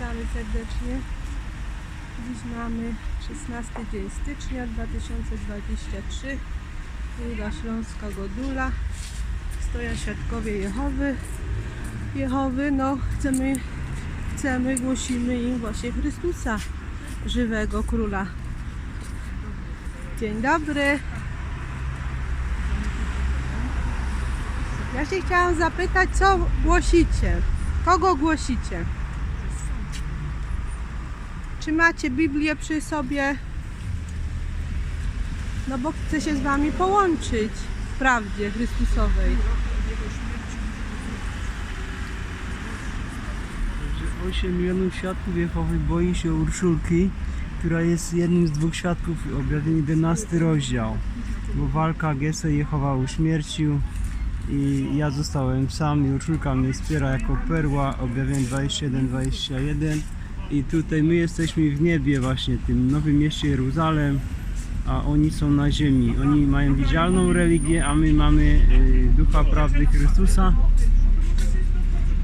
Witamy serdecznie. Dziś mamy 16 dzień stycznia 2023. Druga Śląska Godula. Stoją świadkowie Jehowy. Jehowy, no chcemy, chcemy, głosimy im właśnie Chrystusa, żywego Króla. Dzień dobry. Ja się chciałam zapytać, co głosicie? Kogo głosicie? Czy macie Biblię przy sobie? No bo chcę się z wami połączyć w prawdzie Chrystusowej. że 8 milionów świadków Jehowy boi się Urszulki, która jest jednym z dwóch świadków objawień 11 rozdział. Bo walka Gesę Jehowa uśmiercił i ja zostałem sam i Urszulka mnie wspiera jako perła objawień 21-21 i tutaj my jesteśmy w niebie właśnie, tym nowym mieście Jeruzalem a oni są na ziemi. Oni mają widzialną religię, a my mamy y, ducha prawdy Chrystusa.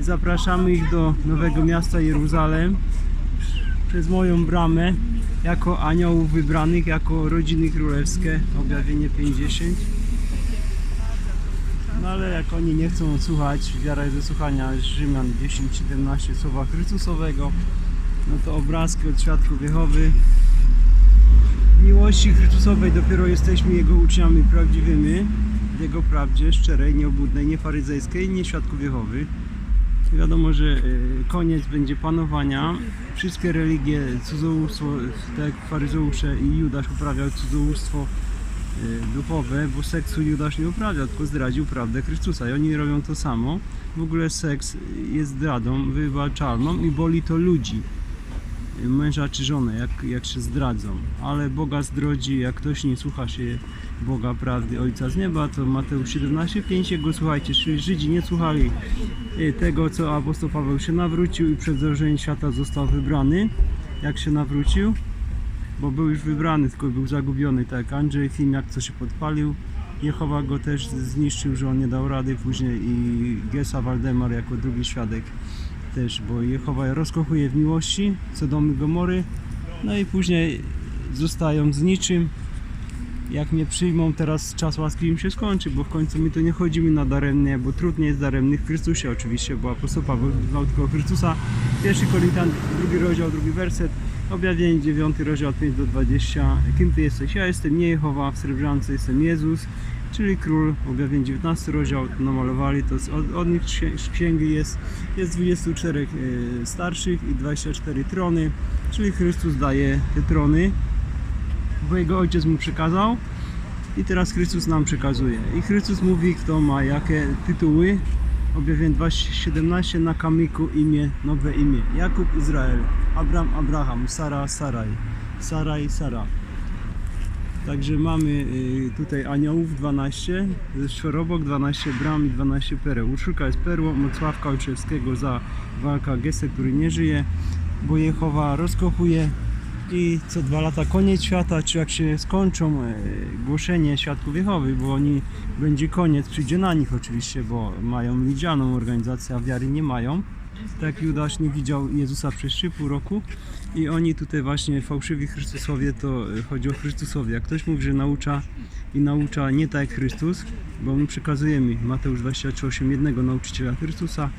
Zapraszamy ich do nowego miasta Jeruzalem przez moją bramę jako aniołów wybranych, jako rodziny królewskie, objawienie 50. No ale jak oni nie chcą słuchać, wiara jest ze słuchania Rzymian 10-17 słowa Chrystusowego, no to obrazki od świadków Jehowy. Miłości Chrystusowej dopiero jesteśmy Jego uczniami prawdziwymi, w Jego prawdzie szczerej, nieobłudnej, nie faryzejskiej, nie świadków Jehowy. Wiadomo, że e, koniec będzie panowania. Wszystkie religie, cudzołóstwo, tak jak faryzeusze i Judasz uprawiał cudzołóstwo e, duchowe, bo seksu Judasz nie uprawiał, tylko zdradził prawdę Chrystusa i oni robią to samo. W ogóle seks jest zdradą wybaczalną i boli to ludzi męża czy żonę, jak, jak się zdradzą. Ale Boga zdrodzi, jak ktoś nie słucha się Boga prawdy Ojca z nieba, to Mateusz 17,5 Jego słuchajcie, czyli Żydzi nie słuchali e, tego, co apostoł Paweł się nawrócił i przed założeniem świata został wybrany, jak się nawrócił, bo był już wybrany, tylko był zagubiony, tak Andrzej, film jak co się podpalił. Jehowa go też zniszczył, że on nie dał rady później i Gesa Waldemar jako drugi świadek też, bo Jehowa rozkochuje w miłości, Sodomy Gomory, no i później zostają z niczym. Jak mnie przyjmą, teraz czas łaski im się skończy, bo w końcu my to nie chodzimy na daremnie, bo trudniej jest daremny w Chrystusie oczywiście, bo apostoł Paweł znał tylko Chrystusa. Pierwszy Korintian, drugi rozdział, drugi werset, objawienie 9 rozdział od 5 do 20. Kim ty jesteś? Ja jestem nie Jehowa, w srebrzance jestem Jezus, czyli król, objawienie 19 rozdział namalowali, to od, od nich księgi jest, jest 24 e, starszych i 24 trony, czyli Chrystus daje te trony, bo jego ojciec mu przekazał i teraz Chrystus nam przekazuje. I Chrystus mówi, kto ma jakie tytuły. Objawienie 2.17 na kamyku imię, nowe imię. Jakub Izrael, Abram Abraham, Sara Saraj, Saraj Sara. Także mamy y, tutaj aniołów 12, czworobok 12 bram i 12 pereł. Urszulka jest perłą od Sławka Olszewskiego za walka Gesę, który nie żyje, bo Jehowa rozkochuje i co dwa lata koniec świata, czy jak się skończą e, głoszenie świadków Jehowy, bo oni będzie koniec, przyjdzie na nich oczywiście, bo mają widzianą organizację, a wiary nie mają. Tak Judasz nie widział Jezusa przez 3,5 roku i oni tutaj właśnie fałszywi Chrystusowie, to e, chodzi o Chrystusowie. Jak ktoś mówi, że naucza i naucza nie tak jak Chrystus, bo my przekazujemy Mateusz 28, jednego nauczyciela Chrystusa,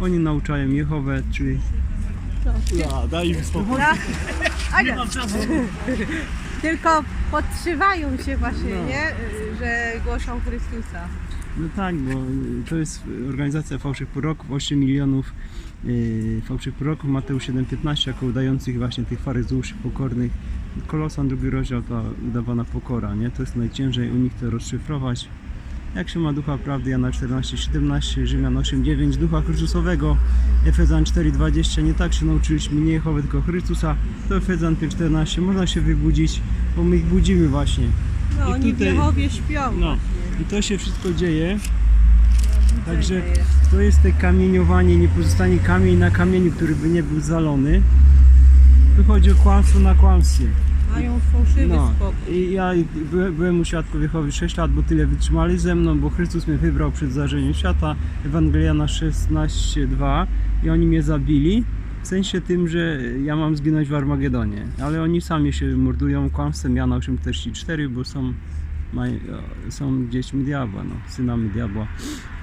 oni nauczają Jehowę, czyli ja, daj mi spokój. Ja, ale mam czasu. tylko podszywają się właśnie, No. nie? Że głoszą Chrystusa. No tak, bo y, to jest organizacja fałszywych proroków, 8 milionów fałszywych proroków, Mateusz 7,15 jako udających właśnie tych faryzeuszy pokornych. Kolosan drugi rozdział to udawana pokora, nie? To jest najciężej u nich to rozszyfrować. Jak się ma ducha prawdy, Jana 14,17, Rzymian 8,9, ducha Chrystusowego, Efezjan 4,20, nie tak się nauczyliśmy, nie Jehowy, tylko Chrystusa, to Efezjan 5,14, można się wybudzić, bo my ich budzimy właśnie. No I oni w tutaj- Jehowie śpią No. właśnie. I to się wszystko dzieje. Także to jest te kamieniowanie, nie pozostanie kamień na kamieniu, który by nie był zalony. Tu chodzi o kłamstwo na kłamstwie. Mają fałszywy No. spokój. I ja byłem, byłem u Jehowy 6 lat, bo tyle wytrzymali ze mną, bo Chrystus mnie wybrał przed zarzeniem świata. Ewangeliana 16:2 i oni mnie zabili. W sensie tym, że ja mam zginąć w Armagedonie, ale oni sami się mordują kłamstwem Jana 844, bo są, maj, są dziećmi diabła, no, synami diabła,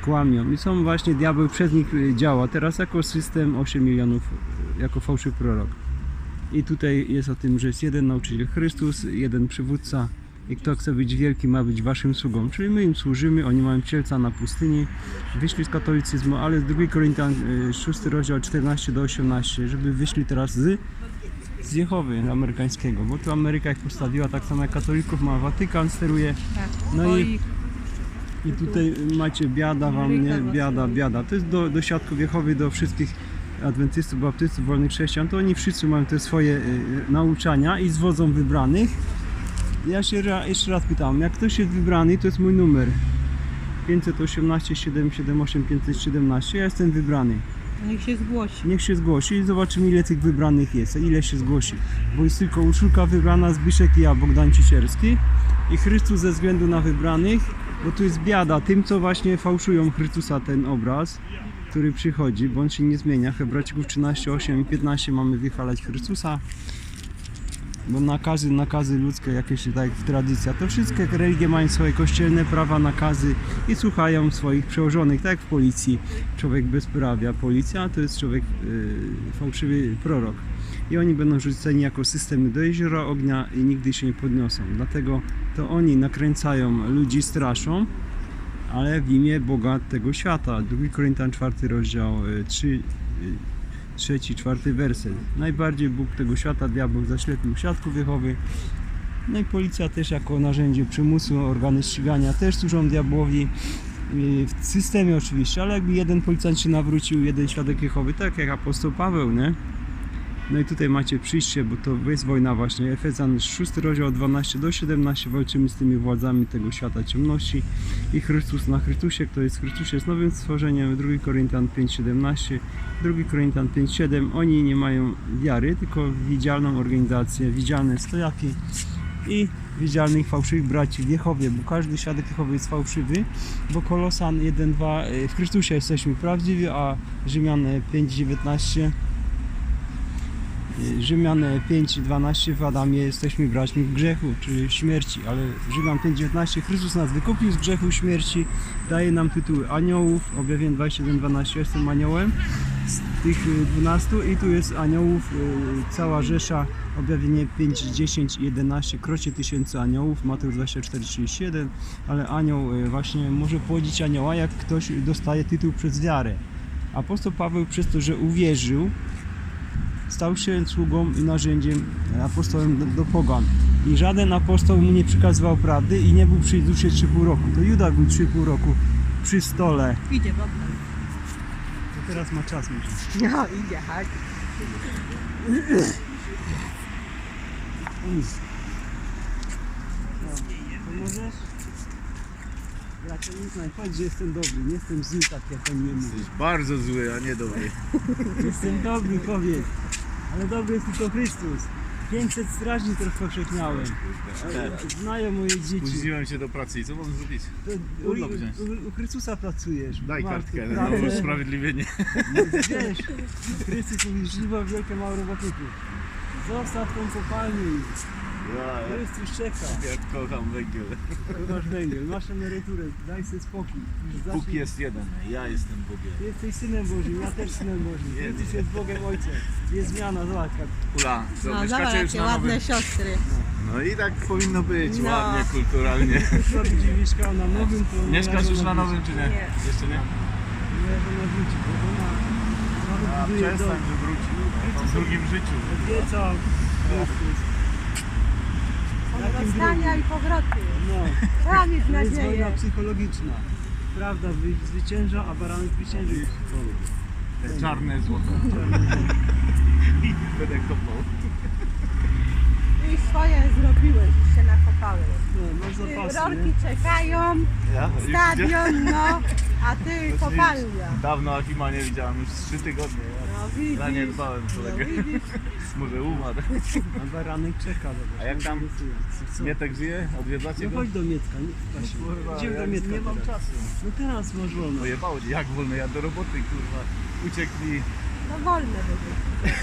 kłamią i są właśnie diabeł przez nich y, działa. Teraz jako system 8 milionów, jako fałszywy prorok. I tutaj jest o tym, że jest jeden nauczyciel Chrystus, jeden przywódca i kto chce być wielki ma być waszym sługą. Czyli my im służymy, oni mają cielca na pustyni, wyszli z katolicyzmu, ale z 2 Koryntian y, 6 rozdział 14 do 18, żeby wyszli teraz z, z Jehowy amerykańskiego, bo tu Ameryka ich postawiła, tak samo jak katolików ma Watykan, steruje Tak. No i- i tutaj macie biada wam, nie? Biada, biada. To jest do, do świadków Jehowy, do wszystkich adwentystów, baptystów, wolnych chrześcijan, to oni wszyscy mają te swoje y, nauczania i zwodzą wybranych. Ja się ra, jeszcze raz pytam, jak ktoś jest wybrany, to jest mój numer. 518 778 517, ja jestem wybrany. Niech się zgłosi. Niech się zgłosi i zobaczymy ile tych wybranych jest, ile się zgłosi. Bo jest tylko Urszulka wybrana, Zbyszek i ja, Bogdan Cicierski. I Chrystus ze względu na wybranych, bo tu jest biada tym, co właśnie fałszują Chrystusa ten obraz, który przychodzi, bo on się nie zmienia. Hebrajczyków 13, 8 i 15 mamy wychwalać Chrystusa. Bo nakazy, nakazy ludzkie, jakieś tak w tradycji, a to wszystkie religie mają swoje kościelne prawa, nakazy i słuchają swoich przełożonych, tak jak w policji. Człowiek bezprawia, policja to jest człowiek yy, fałszywy prorok. I oni będą rzuceni jako systemy do jeziora ognia i nigdy się nie podniosą. Dlatego to oni nakręcają ludzi, straszą, ale w imię Boga tego świata. 2 Koryntian 4 rozdział y, 3, y, trzeci, czwarty werset. Najbardziej Bóg tego świata, diabeł zaślepił świadków Jehowy. No i policja też jako narzędzie przymusu, organy ścigania też służą diabłowi. Y, W systemie oczywiście, ale jakby jeden policjant się nawrócił, jeden świadek Jehowy, tak jak apostoł Paweł, nie? No i tutaj macie przyjście, bo to jest wojna właśnie. Efezjan 6 rozdział 12 do 17 walczymy z tymi władzami tego świata ciemności i Chrystus na Chrystusie, kto jest Chrystusie jest nowym stworzeniem. 2 Koryntian 5:17, 2 Koryntian 5:7. Oni nie mają wiary, tylko widzialną organizację, widzialne stojaki i widzialnych fałszywych braci w Jehowie, bo każdy świadek Jehowy jest fałszywy, bo Kolosan 1:2 y, w Chrystusie jesteśmy prawdziwi, a Rzymian 5:19 Rzymian 5:12 w Adamie jesteśmy braćmi w grzechu, czyli w śmierci, ale Rzymian 5:19 Chrystus nas wykupił z grzechu śmierci, daje nam tytuły aniołów, objawienie 21:12 jestem aniołem z tych y, 12 i tu jest aniołów y, cała rzesza, objawienie 5, 10 i 11 krocie tysięcy aniołów, Mateusz 24:31, ale anioł y, właśnie może płodzić anioła, jak ktoś dostaje tytuł przez wiarę. Apostoł Paweł przez to, że uwierzył, stał się sługą i narzędziem apostołem do, do pogan. I żaden apostoł mu nie przekazywał prawdy i nie był przy Jezusie 3,5 roku. To Juda był 3,5 roku przy stole. Idzie Bogdan. To teraz ma czas, myślę. No idzie, chodź. Pomożesz? Ja to nie znam. Powiedz, że jestem dobry. Nie jestem zły, tak jak oni mówią. Jesteś bardzo zły, a nie dobry. Jestem dobry, powiedz. Ale dobry jest tylko Chrystus. 500 strażnic rozpowszechniałem. Znają moje dzieci. Spóźniłem się do pracy i co mam zrobić? U, Urlop wziąć. u, u Chrystusa pracujesz. Daj kartkę na pracę. usprawiedliwienie. Wiesz, Chrystus mówi, żniwo wielkie mało robotników. Zostaw tą kopalnię. Ja, Chrystus czeka. jak kocham węgiel. Masz węgiel, masz emeryturę, daj sobie spokój. Już Bóg zacznij- jest jeden, ja jestem Bogiem. Jesteś synem Bożym, ja też synem Bożym. Chrystus jest Bogiem Ojcem. Jest zmiana, zobacz jak. Ula, co, No mieszkacie zobacz, już jakie na ładne nowym... siostry. No i tak powinno być, No. ładnie, kulturalnie. Kto będzie mieszkał na nowym, to moja Mieszkasz już na nowym, czy nie? Nie. Jeszcze nie? Moja żona wróci, bo ona nawet A buduje przestań, dom. że wróci. W drugim życiu. Obiecał Chrystus. Drugim? i powroty. No. Trzeba mieć To jest wojna nadzieję. psychologiczna. Prawda wy- zwycięża, a baranek zwycięży. Te czarne złoto. Będę kopał. Ty swoje zrobiłeś, się nakopałeś. No, masz Ty, zapasy, Rorki nie? czekają, Ja? Już stadion, no, a ty Znaczy, kopalnia. Dawno Akima nie widziałem, już trzy tygodnie. No Ja widzisz. zaniedbałem No kolegę. widzisz. Może umarł. A baranek czeka, zobacz. A jak tam? Mietek żyje? Odwiedzacie No go? chodź do Mietka. nie? Właśnie. Kurwa, Idziemy do ja Mietka nie mam teraz. czasu. No teraz masz wolno. Pojebało cię, jak wolno, ja do roboty kurwa. Uciekli No wolne będzie.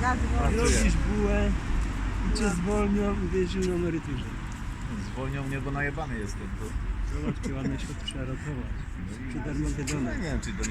Zadzwoń. Robisz bułę i cię zwolnią i będziesz na emeryturze. Zwolnią mnie, bo najebany jestem. To... Zobacz, jakie ładne światło trzeba ratować. Przed Armagedonem. Ja nie wiem, czy do nich